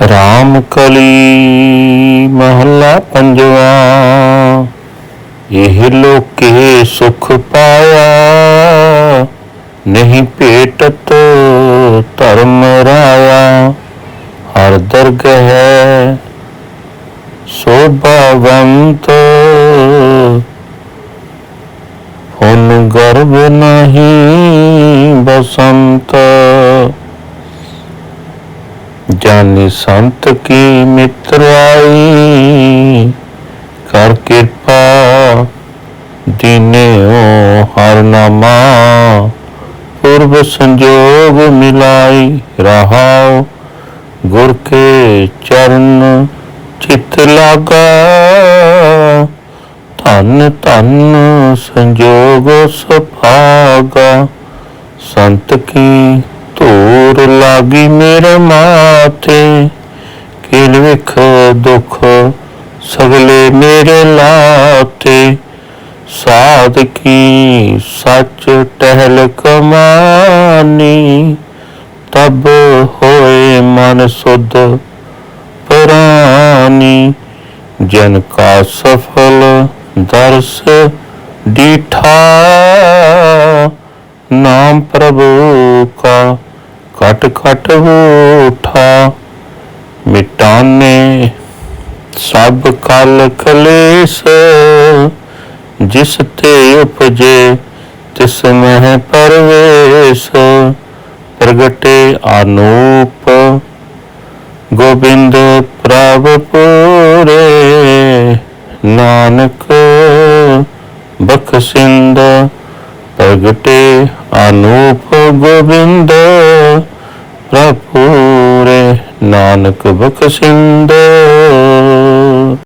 ਰਾਮ ਕਲੀ ਮਹੱਲਾ ਪੰਜਵਾ। ਇਹ ਲੋਕੇ ਸੁਖ ਪਾਇਆ, ਨਹੀਂ ਭੇਟਤ ਧਰਮ ਰਾਇਆ। ਹਰ ਦਰਗ ਹੈ ਸੋਭਾਵੰਤ। ਹੁਣ ਗਰਭ ਨਹੀਂ ਬਸੰਤ। ਜਾਨੀ ਸੰਤ ਕੀ ਮਿਤਰਾਈ ਕਰ ਕਿਰਪਾ ਦੀਨਿਓ ਹਰ ਨਾਮਾ। ਪੁਰਬ ਸੰਜੋਗ ਮਿਲਾਈ ਰਹਾਉ। ਗੁਰ ਕੇ ਚਰਨ ਚਿਤ ਲਾਗਾ। ਧਨ ਧਨ ਸੰਜੋਗ ਸੁਭਾਗਾ। ਸੰਤ ਕੀ ਧੂਰ ਲਾਗੀ ਮੇਰੇ ਮਾਤੇ ਕਿਲ ਵਿਖ ਦੁਖ ਸਗਲੇ ਮੇਰੇ ਲਾਤੇ ਸਾਧ ਕੀ ਸੱਚ ਟਹਿਲ ਕਮਾਨੀ, ਤਬ ਹੋਏ ਮਨ ਸੁਧ ਪ੍ਰਾਨੀ। ਜਨ ਕਾ ਸਫਲ ਦਰਸ ਡੀਠਾ, ਨਾਮ ਪ੍ਰਭੂ ਕਾ ਕਟ ਕਟ ਉਠਾ। ਮਿਟਾਨੇ ਸਭ ਕਲ ਕਲੇਸ਼। ਜਿਸ ਤੇ ਉਪਜੇ, ਤਿਸ ਮਹਿ ਪਰਵੇਸ਼। ਪ੍ਰਗਟੇ ਅਨੂਪ ਗੋਬਿੰਦ ਪ੍ਰਭ ਪੂਰੇ। ਨਾਨਕ ਬਖਸ਼ਿੰਦ, ਪ੍ਰਗਟੇ ਅਨੂਪ ਗੋਬਿੰਦ। ਪ੍ਰਭੂਰੇ ਨਾਨਕ ਬਖਸ਼ਿੰਦ।